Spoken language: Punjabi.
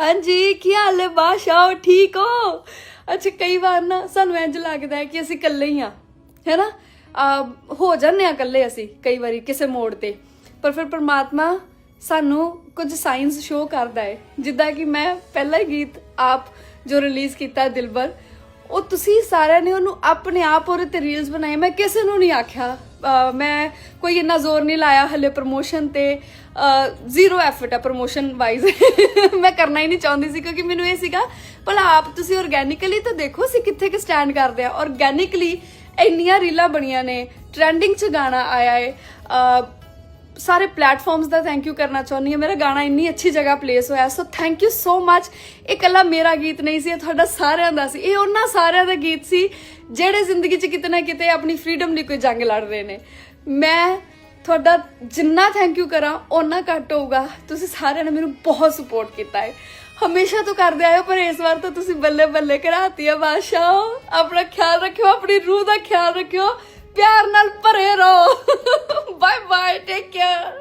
ਹਾਂਜੀ, ਕੀ ਹਾਲ ਹੈ? ਬਾਸ਼ਾਓ ਠੀਕ ਹੋ? ਅੱਛਾ, ਕਈ ਵਾਰ ਨਾ ਸਾਨੂੰ ਇੰਜ ਲੱਗਦਾ ਹੈ ਕਿ ਅਸੀਂ ਇਕੱਲੇ ਹੀ ਆ ਹੈਨਾ ਹੋ ਜਾਂਦੇ ਆ ਇਕੱਲੇ ਅਸੀਂ, ਕਈ ਵਾਰੀ ਕਿਸੇ ਮੋੜ ਤੇ। ਪਰ ਫਿਰ ਪ੍ਰਮਾਤਮਾ ਸਾਨੂੰ ਕੁਝ ਸਾਇੰਸ ਸ਼ੋ ਕਰਦਾ ਹੈ। ਜਿੱਦਾਂ ਕਿ ਮੈਂ ਪਹਿਲਾ ਹੀ ਗੀਤ ਆਪ ਜੋ ਰਿਲੀਜ਼ ਕੀਤਾ ਦਿਲਬਰ ਉਹ ਤੁਸੀਂ ਸਾਰਿਆਂ ਨੇ ਉਹਨੂੰ ਆਪਣੇ ਆਪ ਉਹਦੇ ਤੇ ਰੀਲਸ ਬਣਾਏ। ਮੈਂ ਕਿਸੇ ਨੂੰ ਨਹੀਂ ਆਖਿਆ। ਮੈਂ ਕੋਈ ਇੰਨਾ ਜ਼ੋਰ ਨਹੀਂ ਲਾਇਆ ਹਲੇ ਪ੍ਰੋਮੋਸ਼ਨ ਤੇ। ਜ਼ੀਰੋ ਐਫਰਟ ਹੈ ਪ੍ਰੋਮੋਸ਼ਨ ਵਾਈਜ਼ ਮੈਂ ਕਰਨਾ ਹੀ ਨਹੀਂ ਚਾਹੁੰਦੀ ਸੀ ਕਿਉਂਕਿ ਮੈਨੂੰ ਇਹ ਸੀਗਾ, ਭਲਾ ਆਪ ਤੁਸੀਂ ਆਰਗੈਨਿਕਲੀ ਤਾਂ ਦੇਖੋ ਅਸੀਂ ਕਿੱਥੇ ਕਿ ਸਟੈਂਡ ਕਰਦੇ ਆ। ਆਰਗੈਨਿਕਲੀ ਇੰਨੀਆਂ ਰੀਲਾਂ ਬਣੀਆਂ ਨੇ। ਟ੍ਰੈਂਡਿੰਗ 'ਚ ਗਾਣਾ ਆਇਆ ਏ। ਸਾਰੇ ਪਲੇਟਫਾਰਮਸ ਦਾ ਥੈਂਕ ਯੂ ਕਰਨਾ ਚਾਹੁੰਦੀ ਹਾਂ। ਮੇਰਾ ਗਾਣਾ ਇੰਨੀ ਅੱਛੀ ਜਗ੍ਹਾ ਪਲੇਸ ਹੋਇਆ ਸੋ ਥੈਂਕ ਯੂ ਸੋ ਮੱਚ ਇਹ ਇਕੱਲਾ ਮੇਰਾ ਗੀਤ ਨਹੀਂ ਸੀ, ਇਹ ਤੁਹਾਡਾ ਸਾਰਿਆਂ ਦਾ ਸੀ। ਇਹ ਉਹਨਾਂ ਸਾਰਿਆਂ ਦਾ ਗੀਤ ਸੀ, ਜਿਹੜੇ ਜ਼ਿੰਦਗੀ 'ਚ ਕਿਤੇ ਨਾ ਕਿਤੇ ਆਪਣੀ ਫ੍ਰੀडम ਲਈ ਕੋਈ ਜੰਗ ਲੜ ਰਹੇ ਨੇ। ਮੈਂ ਤੁਹਾਡਾ ਜਿੰਨਾ ਥੈਂਕ ਯੂ ਕਰਾਂ, ਓਨਾ ਘੱਟ ਹੋਊਗਾ। ਤੁਸੀਂ ਸਾਰਿਆਂ ਨੇ ਮੈਨੂੰ ਬਹੁਤ ਸਪੋਰਟ ਕੀਤਾ ਹੈ। ਹਮੇਸ਼ਾ ਤੋਂ ਕਰਦੇ ਆਇਓ, ਪਰ ਇਸ ਵਾਰ ਤਾਂ ਤੁਸੀਂ ਬੱਲੇ ਬੱਲੇ ਕਰਾਤੀ ਆ ਬਾਦਸ਼ਾਹ। ਆਪਣਾ ਖਿਆਲ ਰੱਖਿਓ, ਆਪਣੀ ਰੂਹ ਦਾ ਖਿਆਲ ਰੱਖਿਓ। ਪਿਆਰ ਨਾਲ ਭਰੇ ਰਹੋ।